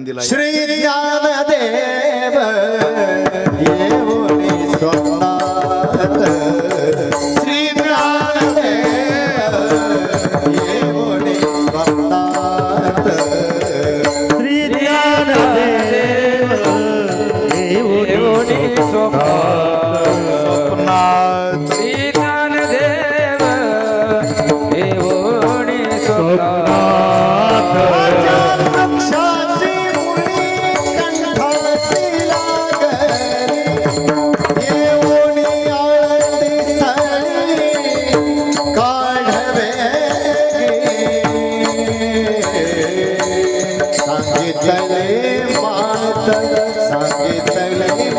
श्री ज्ञानदेव येऊनी स्वप्नात श्री ज्ञानदेव येऊनी स्वप्नात। श्री ज्ञानदेव स्वप्नात माझ्या संगीत मात संगीत